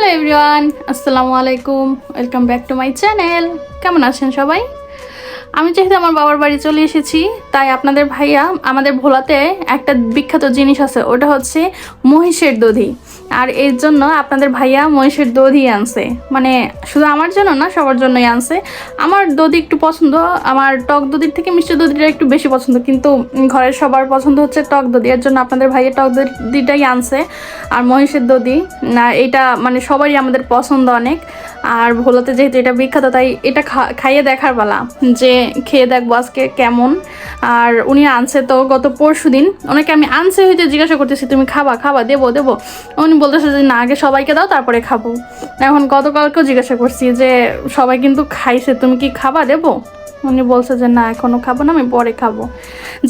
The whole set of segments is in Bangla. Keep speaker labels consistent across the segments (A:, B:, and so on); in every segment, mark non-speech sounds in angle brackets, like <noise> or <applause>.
A: হ্যালো এভরিওয়ান আসসালামু আলাইকুম welcome back to my channel. কেমন আছেন সবাই? আমি যেহেতু আমার বাবার বাড়ি চলে এসেছি, তাই আপনাদের ভাইয়া আমাদের ভোলাতে একটা বিখ্যাত জিনিস আছে, ওটা হচ্ছে মহিষের দধি। আর এর জন্য আপনাদের ভাইয়া মহিষের দধি আনছে। মানে শুধু আমার জন্য না, সবার জন্যই আনছে। আমার দধি একটু পছন্দ, আমার টক দধির থেকে মিষ্টি দধিটা একটু বেশি পছন্দ, কিন্তু ঘরের সবার পছন্দ হচ্ছে টক দধি। এর জন্য আপনাদের ভাইয়া টক দধিটাই আনছে, আর মহিষের দধি। না, এটা মানে সবারই আমাদের পছন্দ অনেক। আর ভোলাতে যেহেতু এটা বিখ্যাত, তাই এটা খাইয়ে দেখার পালা যে খেয়ে দেখব আজকে কেমন। আর উনি আনছে তো গত পরশু দিন ওনাকে আমি আনছে হইতে জিজ্ঞাসা করতেছি, তুমি খাবা খাবা, দেবো দেবো। উনি বলতেছে যে, না, আগে সবাইকে দাও, তারপরে খাব। এখন গতকালকেও জিজ্ঞাসা করছি যে, সবাই কিন্তু খাইছে, তুমি কি খাবা, দেবো? উনি বলছে যে, না এখনও খাব না, আমি পরে খাব।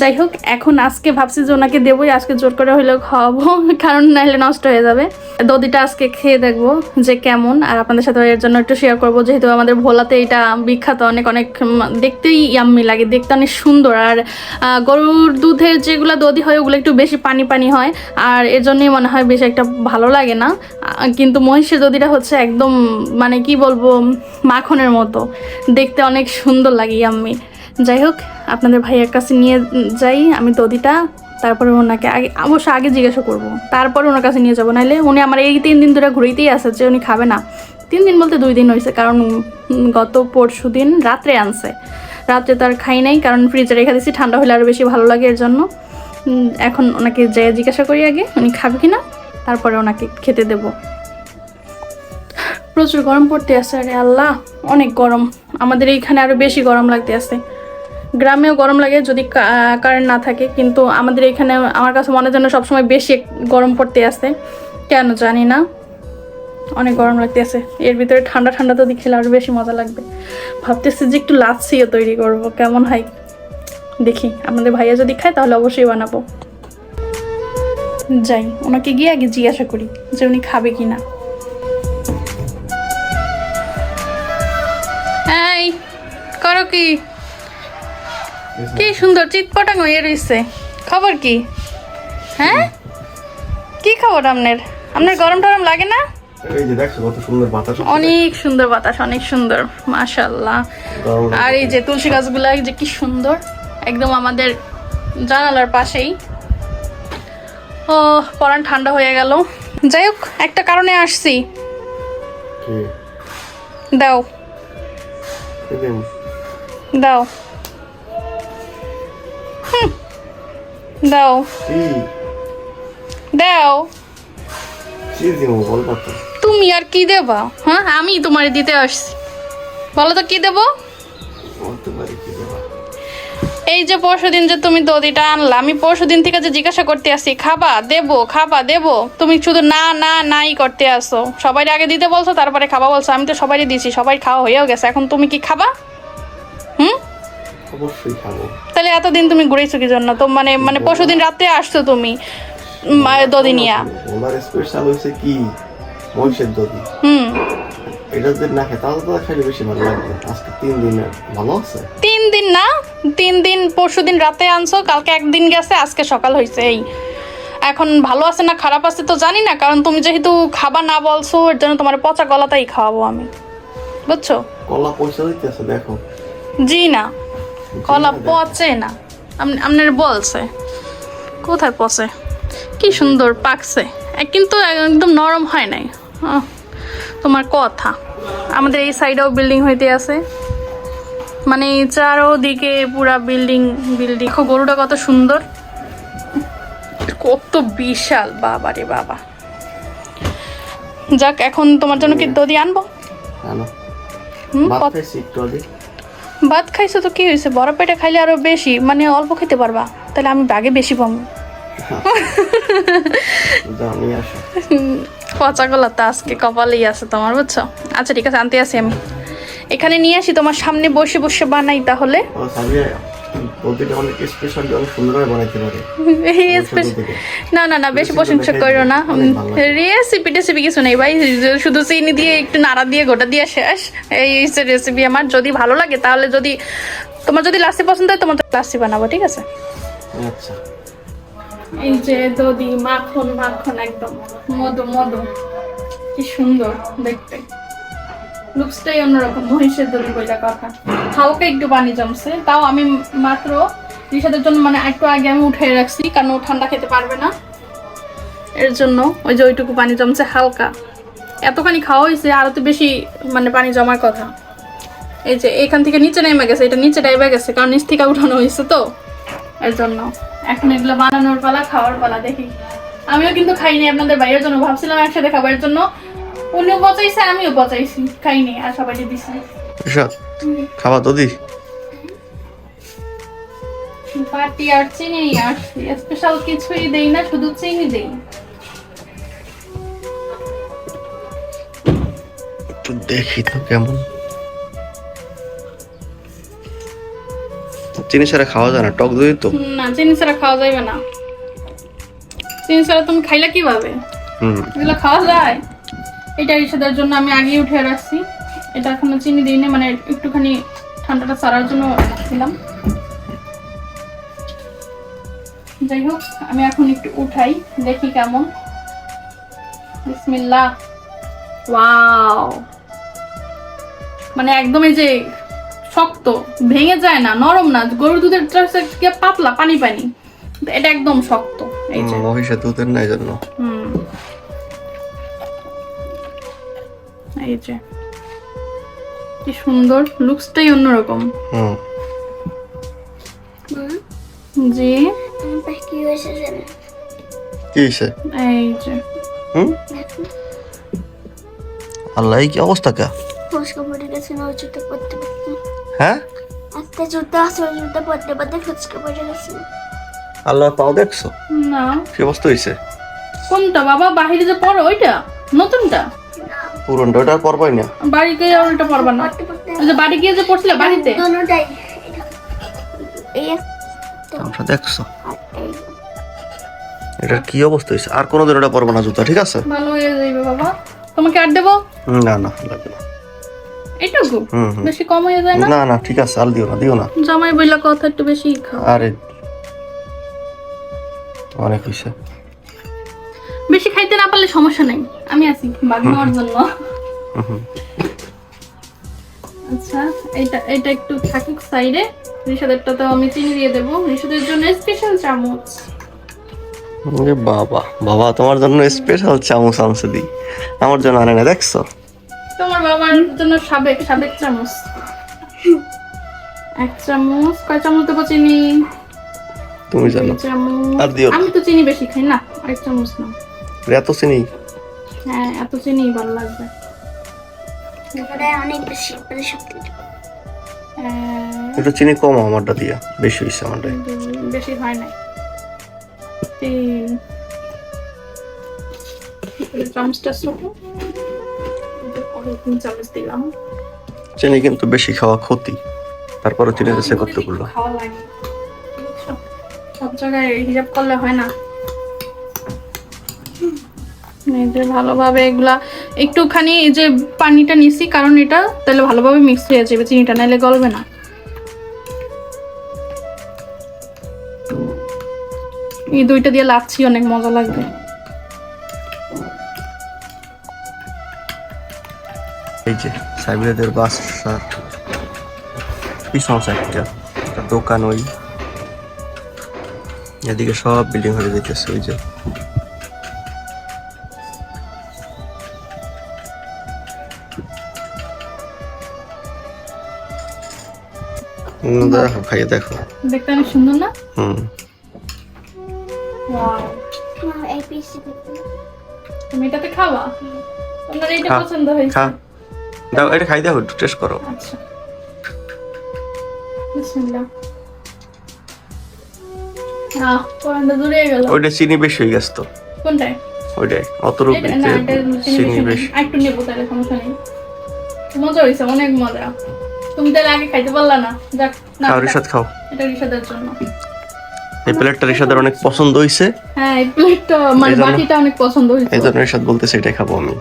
A: যাই হোক, এখন আজকে ভাবছি যে ওনাকে দেবোই আজকে জোর করে হইলেও খাওয়াবো, <laughs> কারণ নাহলে নষ্ট হয়ে যাবে। দদিটা আজকে খেয়ে দেখব যে কেমন, আর আপনাদের সাথে এর জন্য একটু শেয়ার করব, যেহেতু আমাদের ভোলাতে এটা বিখ্যাত, অনেক অনেক দেখতেই ইয়াম্মি লাগে, দেখতে অনেক সুন্দর। আর গরুর দুধের যেগুলো দধি হয়, ওগুলো একটু বেশি পানি পানি হয়, আর এর জন্যই মনে হয় বেশি একটা ভালো লাগে না। কিন্তু মহিষের দধিটা হচ্ছে একদম মানে কি বলব, মাখনের মতো, দেখতে অনেক সুন্দর লাগে ইয়াম্মি যাই হোক, আপনাদের ভাইয়ের কাছে নিয়ে যাই আমি দদিটা, তারপরে ওনাকে আগে, অবশ্য আগে জিজ্ঞাসা করব। তারপরে ওনার কাছে নিয়ে যাব নাহলে উনি আমার এই তিন দিন ধরে ঘুরেইতেই আছে যে উনি খাবে না। তিন দিন বলতে দুই দিন হয়েছে কারণ গত পরশু দিন রাত্রে আনছে। রাত্রে তো আর খাই নাই, কারণ ফ্রিজে রেখে দিয়েছি ঠান্ডা হলে আরও বেশি ভালো লাগে এর জন্য। এখন ওনাকে যে জিজ্ঞাসা করি আগে, উনি খাবে কি না তারপরে ওনাকে খেতে দেবো। প্রচুর গরম পড়তে আছে, আরে আল্লাহ, অনেক গরম। আমাদের এইখানে আরও বেশি গরম লাগতে আছে। গ্রামেও গরম লাগে যদি কারেন্ট না থাকে, কিন্তু আমাদের এখানে আমার কাছে মনে যেন সবসময় বেশি গরম পড়তে আছে। কেন জানি না। অনেক গরম লাগতে আছে। এর ভিতরে ঠান্ডা ঠান্ডা তো খেলে আরও বেশি মজা লাগবে। ভাবতেছি যে একটু লাচ্ছিও তৈরি করব, কেমন হয়? দেখি আমাদের ভাইয়া যদি খায় তাহলে অবশ্যই বানাবো। যাই, ওনাকে গিয়ে আগে জিজ্ঞাসা করি যে উনি খাবে কি না কি? কি সুন্দর চিৎপটাং হয়ে রয়েছে খবর কি? হ্যাঁ? কি খবর আপনার? আপনার গরম টরম লাগে না। অনেক সুন্দর বাতাস অনেক সুন্দর মাশাল্লাহ আর এই যে তুলসী গাছগুলা যে কি সুন্দর একদম আমাদের জানালার পাশেই। ও পরান ঠান্ডা হয়ে গেল। যাই হোক একটা কারণে আসছি। দাও। দাও। দাও? দাও? তুমি আর কি দেবা? হ্যাঁ আমি তোমার দিতে আসছি। বলো তো কি দেবো? এই যে পরশুদিন যে তুমি দধিটা আনলা আমি পরশুদিন থেকে যে জিজ্ঞাসা করতে আসি খাবা দেবো খাবা দেবো? তুমি শুধু না না নাই করতে আসো। সবাই আগে দিতে বলছো তারপরে খাবা বলছো। আমি তো সবাই দিছি সবাই খাওয়া হয়েও গেছে। এখন তুমি কি খাবা?
B: অবশ্যই খাব।
A: তাহলে এতদিন তুমি ঘুরেছো কি জন্য? তো মানে মানে পরশুদিন রাত্রে আসছো তুমি উম, আহ, নিয়া।
B: ওনার স্পেশাল কি? মহিষের দধি
A: হুম।
B: এটা যদি না তাহলে তো খাইলে বেশি ভালো লাগবে। আজকে তিন দিনে ভালো আছে?
A: তিন দিন না? তিন দিন পরশু দিন রাতে আনছো কালকে একদিন গেছে আজকে সকাল হয়েছে এই। এখন ভালো আছে না খারাপ আছে তো জানি না কারণ তুমি যেহেতু খাবার না বলছো এর জন্য তোমার পচা গলাটাই খাওয়াবো আমি। বুঝছ?
B: কলা পয়সা দিতেছে দেখো।
A: জি না। কলা পচে না। আপনার বলছে। কোথায় পচে? কি সুন্দর পাকছে। কিন্তু একদম নরম হয় নাই। তোমার কথা। আমাদের এই সাইডেও বিল্ডিং হইতে আছে। মানে চারোদিকে পুরা বিল্ডিং বিল্ডিং দেখো গরুটা কত সুন্দর। কত বিশাল। বাবা রে বাবা। যাক এখন তোমার জন্য কি দদি আনব? হুম,
B: ভাত খাইছি
A: তো কি হয়েছে বড় পেটে খাইলে আরও বেশি। মানে অল্প খেতে পারবা। তাহলে আমি বাগে বেশি পাবো
B: যাও
A: পচা গোলা তো আজকে কপালেই আছে তোমার বুঝছ? আচ্ছা ঠিক আছে আনতে আসি আমি। এখানে নিয়ে আসি তোমার সামনে বসে বসে বানাই তাহলে।
B: ও অনেক স্পেশাল অনেক সুন্দরভাবে বানাইতে পারে।
A: এই না না না বেশি প্রশংসা করো না। রেসিপি টেসিপি কিছু নেই ভাই। শুধু চিনি দিয়ে একটু নাড়া দিয়ে গোটা দিয়ে শেষ। এই রেসিপি আমার। যদি ভালো লাগে তাহলে যদি তোমার যদি লাসি পছন্দ হয় তোমার লাসি বানাবো ঠিক আছে?
B: আচ্ছা।
A: এই যে দধি মাখন মাখন একদম। মধু মধু। কি সুন্দর দেখতে। লুকসটাই অন্যরকম, মহিষের দুধ বইটা কথা। হালকা একটু পানি জমছে, তাও আমি মাত্র রিসাদের জন্য মানে একটু আগে আমি উঠে রাখছি, কারণ ও ঠান্ডা খেতে পারবে না। এর জন্য ওই যে ওইটুকু পানি জমছে হালকা। এতখানি খাওয়া হয়েছে, আরও তো বেশি মানে পানি জমার কথা। এই যে এখান থেকে নিচে নেমে গেছে, এটা নিচে ডাইবে গেছে, কারণ নিচ থেকে উঠানো হয়েছে তো। এর জন্য। এখন এগুলো বানানোর পালা, খাওয়ার পালা, দেখি। আমিও কিন্তু খাইনি, আপনাদের বাইরের জন্য ভাবছিলাম একসাথে খাবার জন্য উনিও পচাইছে আমিও পচাইছি। খাইনি আর সবাইকে দিছি।
B: খাওয়া তো দি।
A: পাটি আর চিনি আসছি স্পেশাল কিছুই দেই না শুধু চিনি দেই।
B: একটু দেখি তো কেমন। চিনি ছাড়া খাওয়া যায় না টক দই তো।
A: না চিনি ছাড়া খাওয়া যাবে না। চিনি ছাড়া তুমি খাইলা কীভাবে?
B: হুম।
A: এগুলো খাওয়া যায়? এটা রিসাদের জন্য আমি আগেই উঠে রাখছি। এটা এখনও চিনি দিইনি মানে একটুখানি ঠান্ডাটা সারার জন্য রাখছিলাম যাই হোক আমি এখন একটু উঠাই দেখি কেমন। ওয়াও। মানে একদম এই যে শক্ত ভেঙে যায় না নরম না গরুর দুধের পাতলা পানি পানি। এটা একদম শক্ত এই যে।
B: মহিষের দুধের নাই জন্য
A: হুম। এই যে। কি সুন্দর লুকসটাই অন্যরকম।
B: হুম।
A: জি।
C: কি হয়েছে
B: কি হয়েছে?
A: এই যে।
B: হুম? আল্লাহ কি অবস্থা কা?
C: ফুচকা পড়ে গেছে না ওই জুতো পড়তে
B: হ্যাঁ?
C: একটা জুতো আছে ওই জুতো পড়তে পড়ে গেছে।
B: আল্লাহ পাও দেখছ?
A: না।
B: কি অবস্থা হয়েছে?
A: কোনটা? বাবা বাহিরে যে পড়ো ওইটা? নতুনটা?
B: পুরনটা ওটা পরবাই না।
A: বাড়ি গিয়ে না। ওই যে বাড়ি গিয়ে যে পড়ছিলে বাড়িতে?
C: দোনোটাই এটা।
B: আমরা দেখছ। এটার কি অবস্থা হয়েছে? আর কোনোদিন ওটা পরবো না জুতা ঠিক আছে?
A: ভালো হয়ে যাইবে বাবা। তোমাকে আর দেবো?
B: না না লাগবে না।
A: বেশি কম হয়ে যায় না?
B: না না ঠিক আছে আর দিও না দিও না।
A: জামাই বইলা কথা একটু বেশি খাও।
B: আরে অনেক
A: বেশি খাইতে না পারলে সমস্যা নেই। আমি আছি বাঘ নেওয়ার <laughs> জন্য। আচ্ছা এটা এটা একটু থাকুক সাইডে। ঋষাদেরটা তো আমি চিনি দিয়ে দেবো। ঋষাদের জন্য স্পেশাল চামচ।
B: এ বাবা বাবা তোমার জন্য স্পেশাল চামচ আনছে দি। আমার জন্য আনে না দেখছ?
A: তোমার বাবার জন্য সাবেক সাবেক চামচ। এক চামচ কয় চামচ দেবো চিনি?
B: তুমি জানো। আর দিও।
A: আমি তো চিনি বেশি খাই না এক চামচ না
B: এত চিনি?
A: হ্যাঁ এত চিনি ভালো লাগবে।
C: ওটা অনেক বেশি মানে শক্তি
A: এক,
B: একটু চিনি কম আমারটা দিয়া বেশি হয়েছে আমারটা।
A: বেশি হয় নাই। তিন। চামচটা ছোট। তিন চামচ দিলাম।
B: চিনি কিন্তু বেশি খাওয়া ক্ষতি। তারপরে চিনি দেশে করতে বলল?
A: সব জায়গায় হিসাব করলে হয় না। এই যে ভালোভাবে এগুলা একটুখানি এই যে পানিটা নিছি, কারণ এটা তাহলে ভালোভাবে মিক্স হয়ে যাবে, চিনিটা নাহলে গলবে না। এই দুইটা দিয়ে লাচ্ছি, অনেক মজা লাগবে।
B: এই যে সাইবেরিয়াদের বাস পিছন সাইডটা দোকান ওই। এদিকে সব বিল্ডিং হয়ে যেতেছে ওই যে। দেখো খাইয়ে দেখো।
A: দেখতে অনেক সুন্দর না?
B: হুম।
A: তুমি এটাতে খাওয়া তোমার এইটা
B: খা,
A: পছন্দ হয়েছে।
B: খা দাও এটা খাই দেখো একটু টেস্ট করো।
A: আচ্ছা। বিসমিল্লাহ।
B: ওইটা চিনি বেশি হয়ে গেছে তো।
A: কোনটায়?
B: ওইটাই অত
A: এটা- এটা চিনি বেশি একটু নেব তাহলে সমস্যা নেই। মজা হয়েছে অনেক মজা। তুমি তাহলে আগে খাইতে পারলা না? যাক না
B: খাও রিসাদ খাও।
A: এটা রিসাদের জন্য।
B: এই প্লেটটা রিসাদের অনেক পছন্দ হয়েছে
A: হ্যাঁ এই প্লেটটা মানে বাটিটা অনেক পছন্দ হয়েছে
B: এই জন্য রিসাদ বলতেছে এটাই খাব আমি।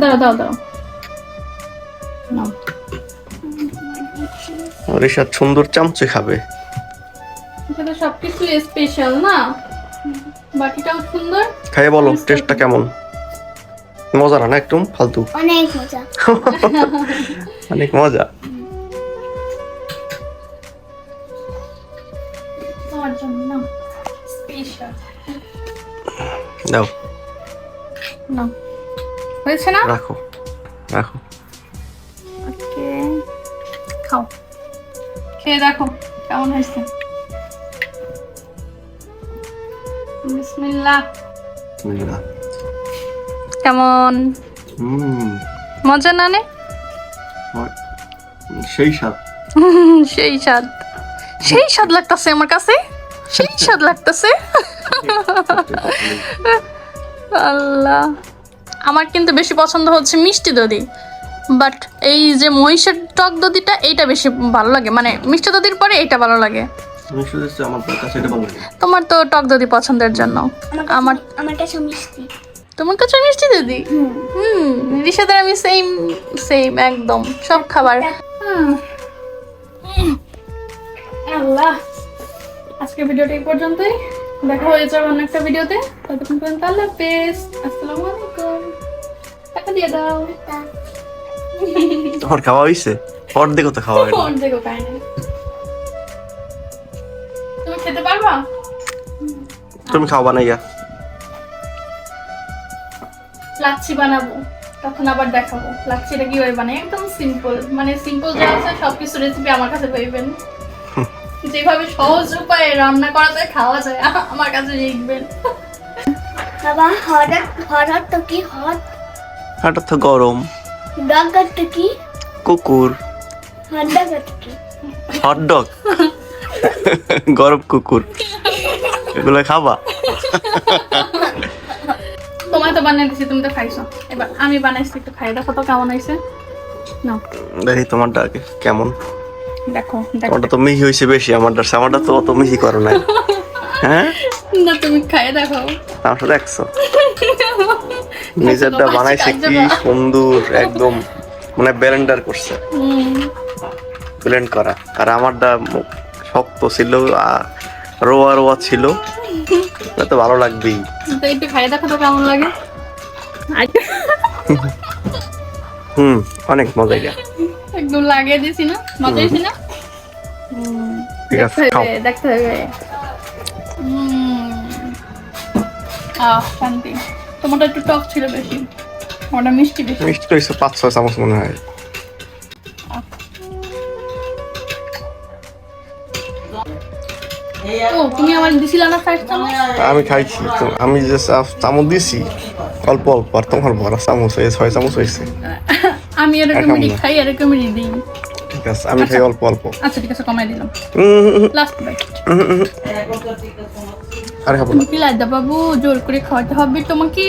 A: দাও দাও দাও নাও।
B: রিসাদ সুন্দর চামচে খাবে।
A: এটা তো সবকিছু স্পেশাল না? বাটিটাও সুন্দর?
B: খাইয়ে বলো টেস্টটা কেমন? মজা না না একটু? ফালতু।
C: অনেক মজা। <laughs>
B: অনেক মজা। দাও।
A: না। হয়েছে না?
B: রাখো রাখো।
A: ওকে। খাও। খেয়ে দেখো কেমন হয়েছে। বিসমিল্লাহ। কেমন? মজা না নে? <laughs>
B: সেই স্বাদ।
A: সেই স্বাদ। সেই স্বাদ লাগতেছে আমার কাছে। সেই স্বাদ লাগতেছে। <laughs> আল্লাহ। আমার কিন্তু বেশি পছন্দ হচ্ছে মিষ্টি দধি। বাট এই যে মহিষের টক দধিটা এইটা বেশি ভালো লাগে। মানে মিষ্টি দধির পরে এইটা ভালো লাগে।
B: আমি শুধু আমার কাছে এটা ভালো লাগে।
A: তোমার তো টক দধি পছন্দের জন্য।
C: আমার
A: আমার
C: আমার কাছে মিষ্টি।
A: তোমার কাছে মিষ্টি দিদি
C: হুম।
A: রিসাদের আমি সেম সেম একদম সব খাবার। হুম। আল্লাহ আজকের ভিডিওটা এই পর্যন্তই। দেখা হয়ে যাবে অন্য একটা ভিডিওতে। ততক্ষণ পর্যন্ত আল্লাহ হাফেজ। আসসালামু আলাইকুম। টাকা দিয়ে দাও।
B: তোমার খাওয়া হয়েছে অর্ধেক তো খাওয়া হয়নি
A: ফোন দেখো কাই তুমি খেতে পারবা?
B: তুমি খাও বানাইয়া।
A: লাচ্ছি বানাবো তখন আবার দেখাবো। লাচ্ছিটা কীভাবে বানাই? একদম সিম্পল মানে সিম্পল যা আছে সবকিছু রেসিপি আমার কাছে পাইবেন। <laughs> যেভাবে সহজ উপায়ে রান্না করা যায় খাওয়া যায় আমার কাছে শিখবেন
C: বাবা হঠাৎ হঠাৎ তো কি হট
B: হাঁটা তো গরম।
C: ডগার তো কি?
B: কুকুর।
C: কি?
B: হটডগ <laughs> গরম কুকুর। এগুলো খাবা? <laughs>
A: তোমায় তো বানিয়ে দিছি তুমি তো খাইছো। এবার আমি বানাইছি একটু খাই দেখো তো কেমন হয়েছে। না
B: দেখি তোমারটা আগে কেমন?
A: দেখো
B: তোমারটা তো মিহি হয়েছে বেশি আমারটা আমারটা তো অত মিহি করো নাই। <laughs> হ্যাঁ?
A: না তুমি খাই দেখো।
B: দেখছ নিজেরটা বানাইছে কি সুন্দর একদম মানে ব্লেন্ডার করছে। ব্লেন্ড করা। আর আমারটা শক্ত ছিল আর রোয়া রোয়া ছিল। <laughs> তো ভালো লাগবেই।
A: একটু খাই দেখো তো কেমন লাগে।
B: হুম অনেক মজা এটা।
A: একদম লাগিয়ে দিছি না? মজা হয়েছে না
B: ঠিক আছে
A: দেখতে হবে আহ শান্তি। তোমারটা একটু টক ছিল বেশি। আমারটা মিষ্টি বেশি।
B: মিষ্টি তো পাঁচ ছয় চামচ মনে হয়।
A: ও তুমি আমার দিছিলা না চামচ?
B: আমি খাইছি তো আমি যে চামচ দিছি অল্প অল্প আর তোমার বড় চামচ হয়েছে ছয় চামচ হয়েছে।
A: আমি এরকমই
B: না।
A: খাই এরকমই দিই।
B: ঠিক আছে আমি খাই অল্প অল্প।
A: আচ্ছা ঠিক আছে কমাই দিলাম। Last bite.
B: আরে খাব না।
A: তুমি বাবু জোর করে খাওয়াতে হবে তোমাকে?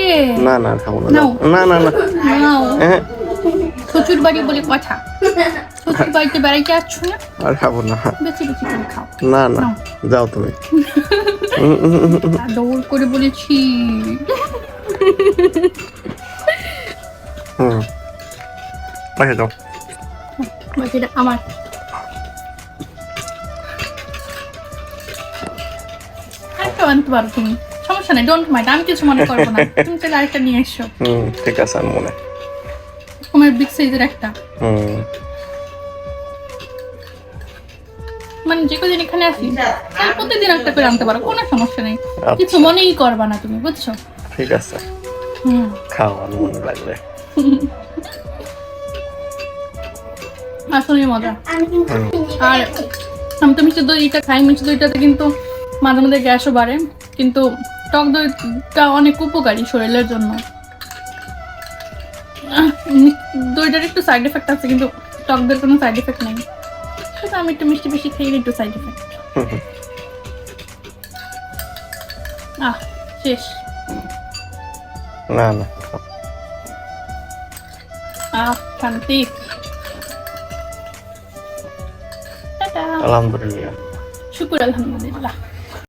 B: না না খাব না। না না না।
A: নাও।
B: হ্যাঁ।
A: শ্বশুর বাড়ি বলে কথা। শ্বশুর বাড়িতে বেড়াইতে আসছো না?
B: আর খাব না।
A: বেশি বেশি করে খাও।
B: না না যাও তুমি।
A: দৌড় করে বলেছি।
B: হুম। আচ্ছা যাও
A: বাকিটা আমার। আরেকটা আনতে পারো তুমি। সমস্যা নেই ডোন্ট মাইন্ড আমি কিছু মনে করব না। তুমি চাইলে আরেকটা নিয়ে এসো।
B: হুম ঠিক আছে আমি মনে
A: তোমার বিগ সাইজের একটা।
B: হুম।
A: মানে যে কদিন এখানে আসি তাহলে প্রতিদিন একটা করে আনতে পারো কোনো সমস্যা নেই।
B: আচ্ছা।
A: কিছু মনেই করবা না তুমি বুঝছ?
B: ঠিক আছে। খাও মনে লাগবে। <laughs>
A: আসলেই মজা।
C: কিন্তু
A: আর আমি তো মিষ্টি দইটা খাই মিষ্টি দইটাতে কিন্তু মাঝে মাঝে গ্যাসও বাড়ে কিন্তু টক দইটা অনেক উপকারী শরীরের জন্য। দইটার একটু সাইড এফেক্ট আছে কিন্তু টক দইয়ের কোনো সাইড এফেক্ট নেই। শুধু আমি একটু মিষ্টি বেশি খেয়ে একটু সাইড
B: হুম। <laughs>
A: আহ শেষ।
B: না না।
A: আহ শান্তি। টাটা।
B: আলহামদুলিল্লাহ।
A: শুকুর আলহামদুলিল্লাহ।